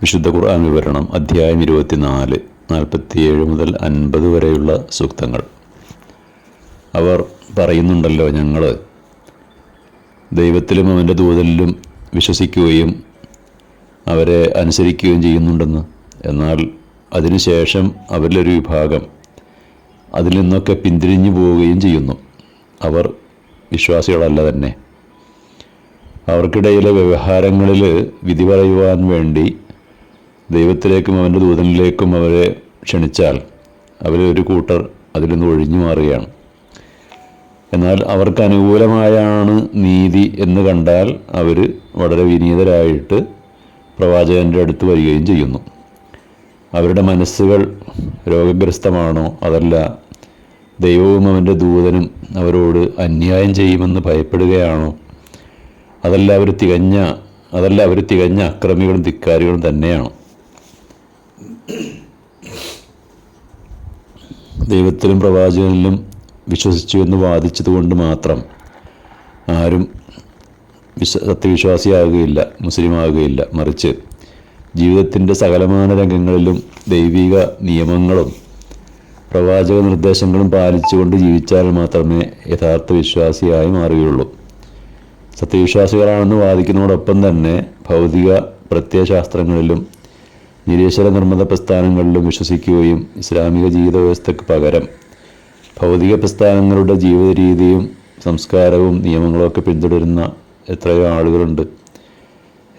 വിശുദ്ധ ഖുർആൻ വിവരണം അധ്യായം ഇരുപത്തിനാല് നാൽപ്പത്തിയേഴ് മുതൽ അൻപത് വരെയുള്ള സൂക്തങ്ങൾ. അവർ പറയുന്നുണ്ടല്ലോ ഞങ്ങൾ ദൈവത്തിലും അവന്റെ ദൂതലിലും വിശ്വസിക്കുകയും അവരെ അനുസരിക്കുകയും ചെയ്യുന്നുണ്ടെന്ന്. എന്നാൽ അതിനുശേഷം അവരിലൊരു വിഭാഗം അതിൽ നിന്നൊക്കെ പിന്തിരിഞ്ഞു പോവുകയും ചെയ്യുന്നു. അവർ വിശ്വാസികളല്ല തന്നെ. അവർക്കിടയിലെ വ്യവഹാരങ്ങളിൽ വിധി പറയുവാൻ വേണ്ടി ദൈവത്തിലേക്കും അവന്റെ ദൂതനിലേക്കും അവരെ ക്ഷണിച്ചാൽ അവരൊരു കൂട്ടർ അതിൽ നിന്ന് ഒഴിഞ്ഞു മാറുകയാണ്. എന്നാൽ അവർക്ക് അനുകൂലമായാണ് നീതി എന്ന് കണ്ടാൽ അവർ വളരെ വിനീതരായിട്ട് പ്രവാചകന്റെ അടുത്ത് വരികയും ചെയ്യുന്നു. അവരുടെ മനസ്സുകൾ രോഗഗ്രസ്തമാണോ അതല്ല ദൈവവും അവന്റെ ദൂതനും അവരോട് അന്യായം ചെയ്യുമെന്ന് ഭയപ്പെടുകയാണോ? അതല്ല അവർ തികഞ്ഞ അതല്ല അവർ തികഞ്ഞ അക്രമികളും ധിക്കാരികളും തന്നെയാണ്. ദൈവത്തിലും പ്രവാചകനിലും വിശ്വസിച്ചു എന്ന് വാദിച്ചതുകൊണ്ട് മാത്രം ആരും വിശ്വ സത്യവിശ്വാസിയാകുകയില്ല മുസ്ലിം ആകുകയില്ല മറിച്ച് ജീവിതത്തിന്റെ സകലമാന രംഗങ്ങളിലും ദൈവിക നിയമങ്ങളും പ്രവാചക നിർദ്ദേശങ്ങളും പാലിച്ചുകൊണ്ട് ജീവിച്ചാൽ മാത്രമേ യഥാർത്ഥ വിശ്വാസിയായി മാറുകയുള്ളൂ. സത്യവിശ്വാസികളാണെന്ന് വാദിക്കുന്നതോടൊപ്പം തന്നെ ഭൗതിക പ്രത്യയശാസ്ത്രങ്ങളിലും നിരീശ്വര നിർമ്മിത പ്രസ്ഥാനങ്ങളിലും വിശ്വസിക്കുകയും ഇസ്ലാമിക ജീവിത വ്യവസ്ഥയ്ക്ക് പകരം ഭൗതിക പ്രസ്ഥാനങ്ങളുടെ ജീവിത രീതിയും സംസ്കാരവും നിയമങ്ങളൊക്കെ പിന്തുടരുന്ന എത്രയോ ആളുകളുണ്ട്.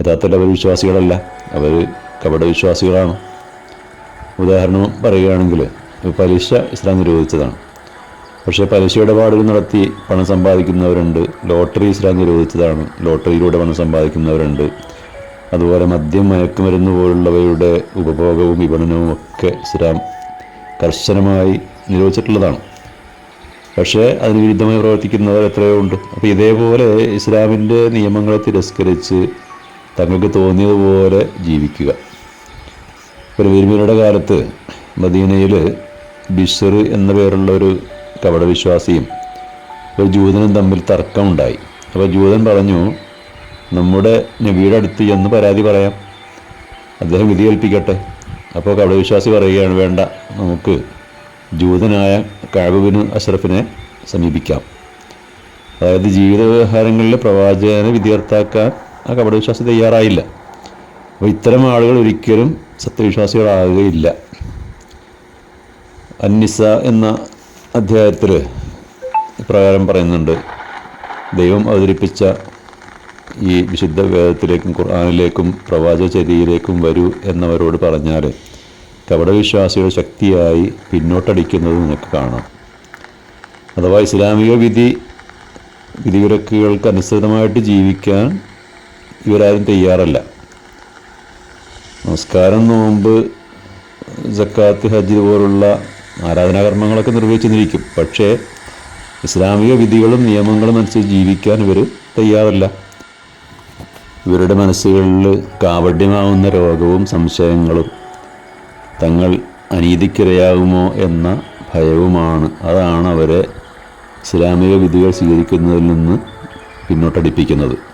യഥാർത്ഥത്തിൽ അവർ വിശ്വാസികളല്ല. അവർ കപട വിശ്വാസികളാണ്. ഉദാഹരണം പറയുകയാണെങ്കിൽ പലിശ ഇസ്ലാം നിരോധിച്ചതാണ്. പക്ഷേ പലിശ ഇടപാടുകൾ നടത്തി പണം സമ്പാദിക്കുന്നവരുണ്ട്. ലോട്ടറി ഇസ്ലാം നിരോധിച്ചതാണ്. ലോട്ടറിയിലൂടെ പണം സമ്പാദിക്കുന്നവരുണ്ട്. അതുപോലെ മദ്യം മയക്കുമരുന്ന് പോലുള്ളവയുടെ ഉപഭോഗവും വിപണനവും ഒക്കെ ഇസ്ലാം കർശനമായി നിരോധിച്ചിട്ടുള്ളതാണ്. പക്ഷേ അതിന് വിരുദ്ധമായി പ്രവർത്തിക്കുന്നവർ എത്രയോ ഉണ്ട്. അപ്പോൾ ഇതേപോലെ ഇസ്ലാമിന്റെ നിയമങ്ങളെ തിരസ്കരിച്ച് തങ്ങൾക്ക് തോന്നിയതുപോലെ ജീവിക്കുക. ഒരു വിരുമിയുടെ കാലത്ത് മദീനയിൽ ബിഷർ എന്ന പേരുള്ള ഒരു കപടവിശ്വാസിയും ഒരു ജൂതനും തമ്മിൽ തർക്കമുണ്ടായി. അപ്പോൾ ജൂതൻ പറഞ്ഞു നമ്മുടെ നബിയുടെ അടുത്ത് ചെന്ന് പരാതി പറയാം. അദ്ദേഹം വിധി കൽപ്പിക്കട്ടെ അപ്പോൾ കപടവിശ്വാസി പറയുകയാണ് വേണ്ട നമുക്ക് ജൂതനായ കാബുബിന് അഷ്റഫിനെ സമീപിക്കാം. അതായത് ജീവിത വ്യവഹാരങ്ങളിൽ പ്രവാചകനെ വിധിയർത്താക്കാൻ ആ കപടവിശ്വാസി തയ്യാറായില്ല. അപ്പോൾ ഇത്തരം ആളുകൾ ഒരിക്കലും സത്യവിശ്വാസികളാകുകയില്ല. അന്നിസ എന്ന അധ്യായത്തിൽ ഇപ്രകാരം പറയുന്നുണ്ട് ദൈവം അവതരിപ്പിച്ച ഈ വിശുദ്ധ വേദത്തിലേക്കും ഖുർആാനിലേക്കും പ്രവാചചര്യയിലേക്കും വരൂ എന്നവരോട് പറഞ്ഞാൽ കപടവിശ്വാസിയുടെ ശക്തിയായി പിന്നോട്ടടിക്കുന്നത് നിനക്ക് കാണാം. അഥവാ ഇസ്ലാമിക വിധി വിധിവിലക്കുകൾക്ക് അനുസൃതമായിട്ട് ജീവിക്കാൻ ഇവരാരും തയ്യാറല്ല. നമസ്കാരം നോമ്പ് ജക്കാത്ത് ഹജ്ജ് പോലുള്ള ആരാധനാകർമ്മങ്ങളൊക്കെ നിർവഹിച്ചെന്നിരിക്കും പക്ഷേ ഇസ്ലാമിക വിധികളും നിയമങ്ങളും അനുസരിച്ച് ജീവിക്കാൻ ഇവർ തയ്യാറല്ല. ഇവരുടെ മനസ്സുകളിൽ കാവഡ്യമാവുന്ന രോഗവും സംശയങ്ങളും തങ്ങൾ അനീതിക്കിരയാകുമോ എന്ന ഭയവുമാണ്. അതാണ് അവരെ ഇസ്ലാമിക വിധികൾ സ്വീകരിക്കുന്നതിൽ നിന്ന് പിന്നോട്ടടിപ്പിക്കുന്നത്.